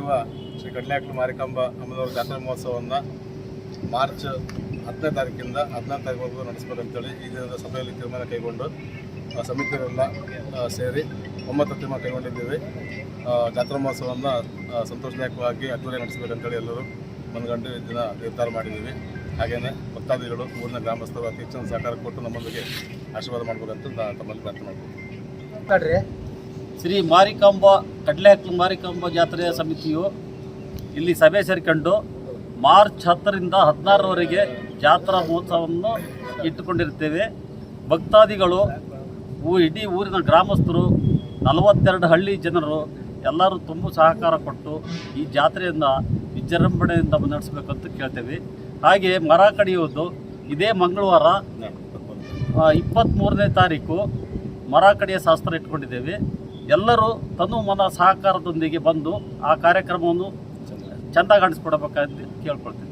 ನಡೆಯುವ ಶ್ರೀ ಕಡ್ಲೆಹಾಕ್ಲು ಮಾರಿಕಾಂಬ ಅಮ್ಮನವರ ಜಾತ್ರಾ ಮಹೋತ್ಸವವನ್ನು ಮಾರ್ಚ್ ಹತ್ತನೇ ತಾರೀಕಿಂದ ಹದಿನಾರು ತಾರೀಕುವರೆಗೂ ಅಂತೇಳಿ ಈ ದಿನದ ಸಭೆಯಲ್ಲಿ ತೀರ್ಮಾನ ಕೈಗೊಂಡು ಆ, ಸಮಿತಿಯವರೆಲ್ಲ ಸೇರಿ ಒಂಬತ್ತು ತೀರ್ಮಾನ ಕೈಗೊಂಡಿದ್ದೇವೆ. ಜಾತ್ರಾ ಮಹೋತ್ಸವವನ್ನು ಸಂತೋಷದಾಯಕವಾಗಿ ಅದ್ದೂರಿ ನಡೆಸಬೇಕಂತೇಳಿ ಎಲ್ಲರೂ ಈ ದಿನ ನಿರ್ಧಾರ ಮಾಡಿದ್ದೀವಿ. ಹಾಗೆಯೇ ಭಕ್ತಾದಿಗಳು ಊರಿನ ಗ್ರಾಮಸ್ಥರು ಅತಿ ಹೆಚ್ಚಿನ ಸಹಕಾರ ಕೊಟ್ಟು ನಮ್ಮೊಂದಿಗೆ ಆಶೀರ್ವಾದ ಮಾಡಬೇಕಂತ ತಮ್ಮಲ್ಲಿ ಪ್ರಾರ್ಥನೆ ಮಾಡ್ತೀನಿ. ಶ್ರೀ ಮಾರಿಕಾಂಬ ಕಡ್ಲೆಹಾಕ್ಲು ಕಂಬ ಜಾತ್ರೆಯ ಸಮಿತಿಯು ಇಲ್ಲಿ ಸಭೆ ಸೇರಿಕೊಂಡು ಮಾರ್ಚ್ ಹತ್ತರಿಂದ ಹದಿನಾರರವರೆಗೆ ಜಾತ್ರಾ ಮಹೋತ್ಸವವನ್ನು ಇಟ್ಟುಕೊಂಡಿರ್ತೇವೆ ಭಕ್ತಾದಿಗಳು ಇಡೀ ಊರಿನ ಗ್ರಾಮಸ್ಥರು, ನಲವತ್ತೆರಡು ಹಳ್ಳಿ ಜನರು ಎಲ್ಲರೂ ತುಂಬ ಸಹಕಾರ ಕೊಟ್ಟು ಈ ಜಾತ್ರೆಯನ್ನು ವಿಜೃಂಭಣೆಯಿಂದ ಮುನ್ನಡೆಸಬೇಕಂತ ಕೇಳ್ತೇವೆ. ಹಾಗೆ ಮರ ಕಡಿಯುವುದು ಇದೇ ಮಂಗಳವಾರ ಇಪ್ಪತ್ತ್ಮೂರನೇ ತಾರೀಕು ಮರ ಕಡಿಯ ಶಾಸ್ತ್ರ ಇಟ್ಕೊಂಡಿದ್ದೇವೆ. ಎಲ್ಲರೂ ತನು ಮನ ಸಹಕಾರದೊಂದಿಗೆ ಬಂದು ಆ ಕಾರ್ಯಕ್ರಮವನ್ನು ಚಂದ ಕಾಣಿಸ್ಕೊಡ್ಬೇಕಂತ ಕೇಳ್ಕೊಳ್ತೀನಿ.